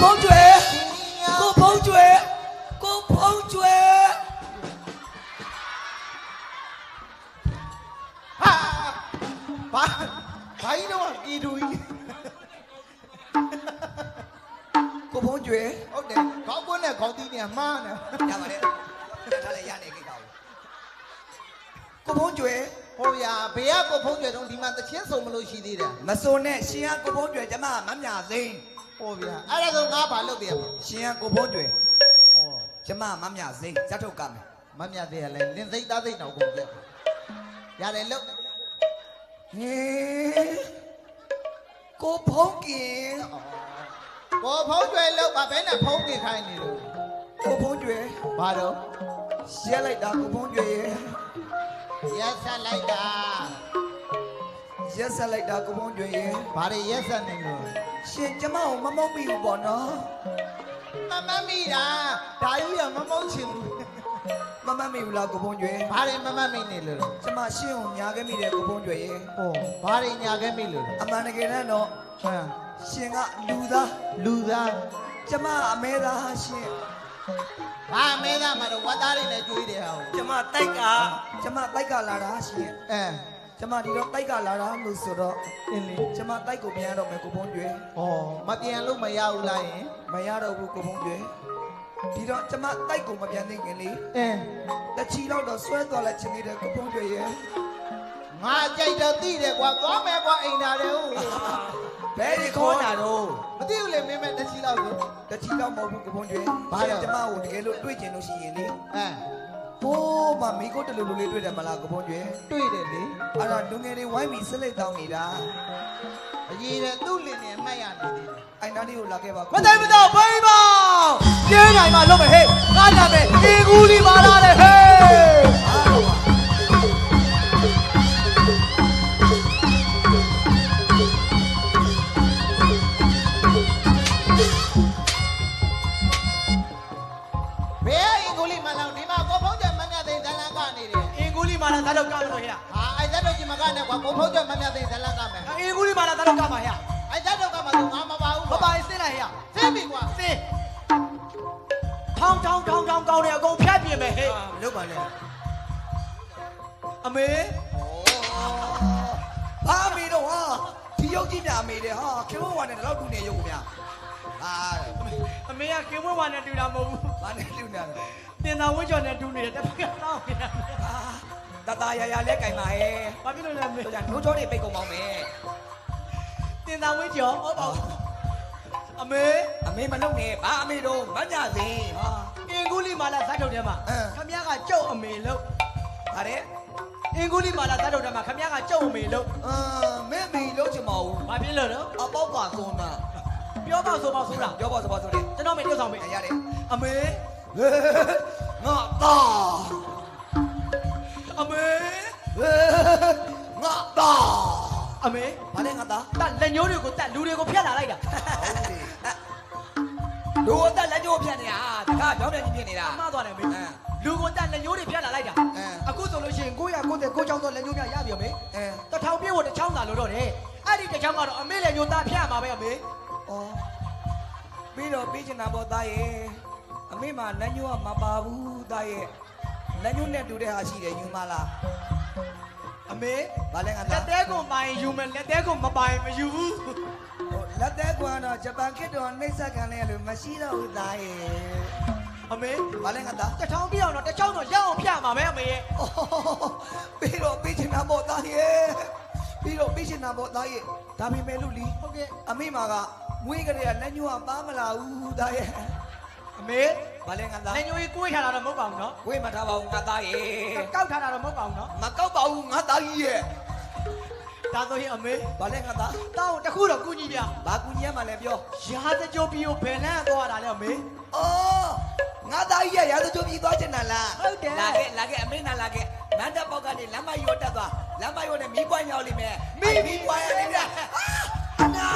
ဖုံးကျွဲကိုဖုံးကျွဲကိုဖုံးကျွဲဟာဘာဘာကြီးတော့ပြည်သူကြီးကိုဖုံးကျွဲဟုတ်တယ်ခေါင်းကွန်းနဲ့ခေါင်းတီးနဲ့မှားနေရပါတယ်ထားလိုက်ရနေကိစ္စကိုဖုံးကျွဲဟိုရဘေးကကိုဖုံးကျွယ်တော့ဒီမှာတချင်းစုံမလို့ရှိသေးတယ်မစုံနဲ့ရှင်ကကိုဖုံးကျွဲကျမမမြသိန်း ဟိုဗျာအဲ့ဒါဆိုငါဘာလုပ်ပြရမလဲရှင်ကကိုဖုံးကျွဲဟောကျမမမြသိန်းဇတ်ထုတ်ကမယ်မမြတ်သေးရလဲလင်စိတ်သားစိတ်တော့ကုန်ပြရတယ်လို့ဟေးကိုဖုံးကင်ကိုဖုံးကျွယ်လို့ဘာဘဲနဲ့ဖုံးပြခိုင်းနေလို့ကိုဖုံးကျွဲဘာတော့ရက်လိုက်တာကိုဖုံးကျွဲရဲ့ရက်ဆက်လိုက်တာ ရက်ဆက်လိုက်တာကိုဖုံးကျွဲရဲ့ဘာတွေရက်ဆက်နေလို့ရှင်ကျမကိုမမုန်းမိဘူးပေါ့နော်မမမိတာဒါကြီးကမမုန်းချင်ဘူးမမမိဘူးလားကိုဖုံးကျွဲဘာတွေမမမိနေလို့လဲကျမရှင်းကိုညာခဲ့မိတယ်ကိုဖုံးကျွဲရဲ့ဟောဘာတွေညာခဲ့မိလို့လဲအမှန်တကယ်နဲ့တော့ဟမ်ရှင်ကလူသားလူသားကျမအမဲသားရှင်ဘာမဲသားမှာတော့ဝတ်သားတွေနဲ့ကြွေးတယ်ဟာကျမတိုက်ကကျမတိုက်ကလာတာရှင်အဲ ကျမဒီတော့တိုက်ကလာတာလို့ဆိုတော့အင်းလေကျမတိုက်ကိုမရတော့မယ်ကိုဖုံးကျွဲဩမပြန်လို့မရဘူးလားယင်မရတော့ဘူးကိုဖုံးကျွဲဒီတော့ကျမတိုက်ကိုမပြန်သိခင်လေအင်းတချီတော့တော့ဆွဲသွားလိုက်ချင်နေတဲ့ကိုဖုံးကျွဲရဲ့ငါကြိုက်တော့သိတယ်ကွာသွားမယ်ကွာအိမ်သာတယ်ဟုတ်ဘယ်ဒီခေါ်တာတော့မသိဘူးလေမင်းမဲ့တချီလောက်ဆိုတချီတော့မဟုတ်ဘူးကိုဖုံးကျွဲဘာလဲကျမကိုတကယ်လို့တွေ့ကျင်လို့ရှိရင်လေအဲ ဟိုးမမိကိုတလူလူလေးတွေ့တယ်မလားကိုဖုံးကျွဲတွေ့တယ်လေအဲ့ဒါလူငယ်တွေဝိုင်းပြီးဆစ်လိုက်တောင်းနေတာအရေးတဲ့သူ့လင်နဲ့အမှတ်ရနေသေးတယ်အိုင်နာလေးကိုလာခဲ့ပါမတိုင်မတော့ဘိန်းပါပြင်းနိုင်မှာလုံးမဟဲ့ကားလာမယ်အင်ကူလီမာလာလေ ကူလီမာလာသာတော့ကားလို့ဟဲ့ဟာအဲ့ဇက်တော့ဒီမကနဲ့ကွာကိုဖုံးချက်မမြတ်သိဇလန်ကမယ်အင်ကူလီမာလာသာတော့ကားမှာဟဲ့အဲ့ဇက်တော့ကမှဆိုငါမပါဘူးမပိုင်စင်းလိုက်ဟဲ့သိပြီကွာစင်းထောင်းထောင်းထောင်းထောင်းကောင်းတယ်အကုန်ဖြတ်ပြင်မယ်ဟဲ့မလုပ်ပါနဲ့အမေဘာအမေတော့ဟာဒီရုပ်ကြီးမြအမေတယ်ဟာခင်ဗျားဝါနဲ့တော့တူနေရုပ်ဗျာဟာအမေကကင်းဝဲဝါနဲ့တူတာမဟုတ်ဘူးဘာနဲ့လူနေလဲတင်သာဝင်းကျော်နဲ့တူနေတယ်တစ်ဖက်ကတောင်းနေ တာဟာတတရရလဲကင်ပါရဲ့ဘာဖြစ်လို့လဲအမေတို့ကြောင့်တို့ချောတွေပိတ်ကုန်ပါမယ်တင်သာဝင်းကျော်ဟုတ်ပါဘူးအမေအမေမလုပ်နဲ့ဘာအမေတော့မညသိဟာအင်ကူလီမာလာဇတ်ထုတ်ထဲမှာအင်းခမည်းကကြုတ်အမေလို့ဒါတဲ့အင်ကူလီမာလာဇတ်ထုတ်ထဲမှာခမည်းကကြုတ်အမေလို့အာမင်းမီလုံးချင်မအောင်ဘာဖြစ်လို့လဲအပေါက်ကသွန်းတာပြောပါဆိုပါဆိုတာပြောပါစပါဆိုလေကျွန်တော်မေပြုတ်ဆောင်မေရတယ်အမေငါတာ အမေဘာလဲငါတာတလက်ညိုးတွေကိုတလူတွေကိုဖျက်လာလိုက်တာလူအသက်လက်ကြိုးဖြတ်နေတာတခါကြောင်းတဲ့ကြီးဖြစ်နေတာမှားသွားတယ်မေအင်းလူကိုတလက်ညိုးတွေဖျက်လာလိုက်တာအင်းအခုဆိုလို့ရှိရင်ကိုရကိုတဲ့ကိုချောင်းတော့လက်ညိုးများရပြီမေအဲတထောင်ပြည့်ဖို့တစ်ချောင်းသာလို့တော့တယ်အဲ့ဒီတစ်ချောင်းကတော့အမေလက်ညိုးသားဖျက်ရမှာပဲအမေဩပြီးတော့ပြီးချင်တာပေါ့သားရဲ့အမေမှလက်ညှိုးကမပါဘူးသားရဲ့လက်ညှိုးနဲ့တူတဲ့ဟာရှိတယ်ယူမလား အမေဘာလဲငါလတာက်သေးကိုပိုင်ယူမယ်လက်သေးကိုမပိုင်မယူဘူးဟိုလက်သေးကွာတော့ဂျပန်ခေတ်တော်နှိမ့်ဆက်ခံလဲလို့မရှိတော့ဘူးသားရဲ့အမေဘာလဲငါတာတစ်ထောင်ပြည့်အောင်တော့တစ်ချောင်းတော့ရအောင်ဖျက်မှာပဲအမေရဲ့ဩပြီးတော့ပြီးချင်တာပေါ့သားရဲ့ပြီးတော့ပြီးချင်တာပေါ့သားရဲ့ဒါပေမဲ့လို့လीဟုတ်ကဲ့အမေမာကမွေးကလေးကလက်ညှိုးကပါမလာဘူးသားရဲ့အမေ ဘာလဲငါတာလက်ညိုးကြီးကိုွေးထားတာတော့မဟုတ်ပါဘူးနော်ဝေးမထားပါဘူးငါသားရဲ့ကောက်ထားတာတော့မဟုတ်ပါဘူးနော်မကောက်ပါဘူးငါသားကြီးရဲ့ဒါဆိုရင်အမေဘာလဲငါသားတောင်းတခုတော့ကုညီပြဘာကူညီရမှလဲပြောရာသကြိုးပြီးကိုဘယ်လန်းသွားတာလဲအမေအော်ငါသားကြီးရဲ့ရာဇကြိုးပြီးသွားချင်တာလားဟုတ်တယ်လာခဲ့လာခဲ့အမေနာလာခဲ့မန္တပေါက်ကနေလမ်းမရောတက်သွားလမ်းမရောနဲ့မီးပွိုင်းရောက်လိမ့်မယ်မီးမီးပွိုင်းရလိမ့်မယ်အာနာ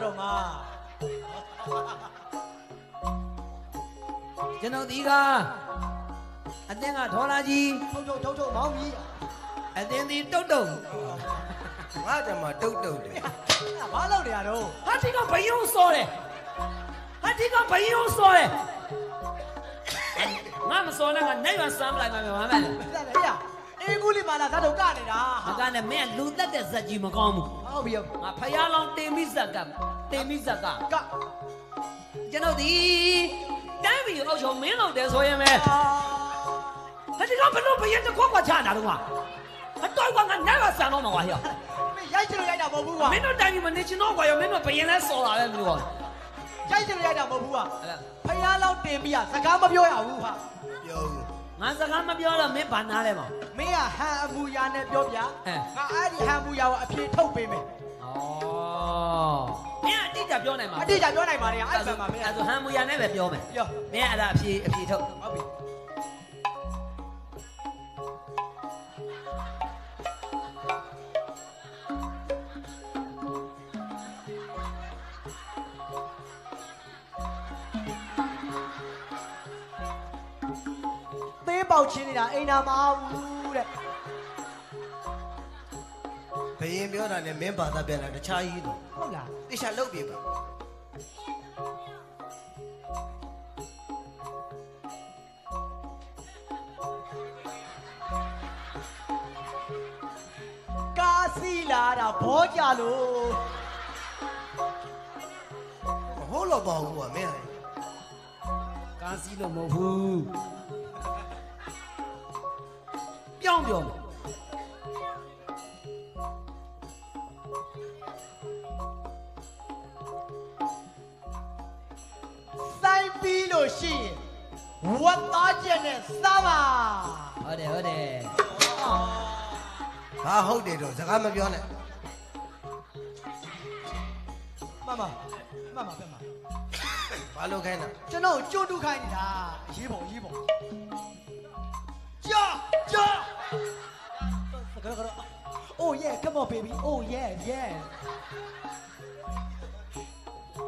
ရှင်းပြုတ်ကြတော့မှာကျွန်တော်ဒီကအတင်းကဒေါ်လာကြီးထုံထုံထုံထုံမောင်းပြီအတင်းဒီတုတ်တုတ်ငါကြမှာတုတ်တုတ်တယ်ဘာလုပ်နေရတော့ဟာဒီကဘယုံစောတယ်ဟာဒီကဘယုံစောတယ်ငါမစောနဲ့ငါနိုင်ရစမ်းလိုက်မှာမမလဲပြတ်တယ်ဟေ့အင်္ဂုလိမာလာဇတ်တော့ကနေတာမကနဲ့မင်းလူသက်တဲ့ဇက်ကြီးမကောင်းဘူးဟုတ်ပြီဟုတ်ငါဖယားလောင်းတင်မိဇက်က တင်မိဇက်ကကကျွန်တော်ဒီတိုင်းပြည်အောက်ချုံမင်းလုပ်တယ်ဆိုရင်ပဲအာဟာဒီကဘလို့ဘယက်တစ်ခွက်ခွက်ချတာတော့ကွာအတော့ကငါနိုင်ရစမ်းတော့မှာကွာဟဲ့မင်းရိုက်ချင်လို့ရိုက်တာမဟုတ်ဘူးကွာမင်းတို့တိုင်းပြည်မနေချင်တော့ကွာရောမင်းတို့ဘယက်လဲစော်တာပဲမင်းတို့ကရိုက်ချင်လို့ရိုက်တာမဟုတ်ဘူးကွာအဲ့ဖယားလောက်တင်ပြီးอ่ะစကားမပြောရဘူးဟာပြောဦးငါစကားမပြောတော့မင်းဘာနာလဲမောင်မင်းကဟန်အမူအရာနဲ့ပြောပြဟဲ့ငါအဲ့ဒီဟန်အမူအရာကိုအဖြေထုတ်ပေးမယ်ဩ မင်းအတိအကျပြောနိုင်မှာအတိအကျပြောနိုင်ပါနဲ့အဲ့အဲ့ဒါဆိုမှမင်းအဲ့ဆိုဟန်မူရနဲ့ပဲပြောမယ်ပြောမင်းအဲ့ဒါအဖြေအဖြေထုတ်ဟုတ်ပြီသေးပေါက်ချင်းနေတာအိမ်နာမအောင်ဘူးတဲ့ ဘယင်ပြောတာနဲ့မင်းဘာသာပြန်တာတခြားကြီးတော့ဟုတ်လားတိချာလုတ်ပြေပါကားစီလာတာဘောကြလို့မဟုတ်တော့ပါဘူးကွာမင်းဟာကားစီးလို့မဟုတ်ဘူးပြောင်းပြောမ င်းပြီးလို့ရှိရင်ဝတ်သားချက်နဲ့စားပါဟုတ်တယ်ဟုတ်တယ်ဟာဟုတ်တယ်တော့စကားမပြောနဲ့မမမမပြမဘာလို့ခိုင်းတာကျွန်တော်ကြိုးတူးခိုင်းနေတာအရေးပေါ်အရေးပေါ်ကြာကြာစကားကတော့ Oh yeah come on baby Oh yeah yeah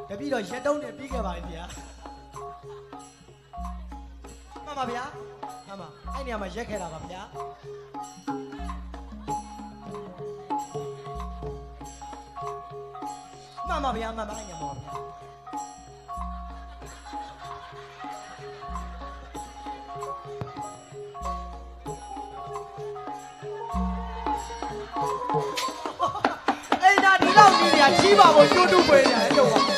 တပည့်တော့ရက်တုံးနဲ့ပြီးခဲ့ပါပြီဗျာ မမဗျာမမအဲ့နေရာမှာရက်ခဲ့တာပါဗျာမမဗျာမမအဲ့နေရာမှာပါဗျာအဲ့ဒါဒီလောက်ကြီးညာကြီးပါဖို့ကျွတ်တူပွေနေတယ်တော့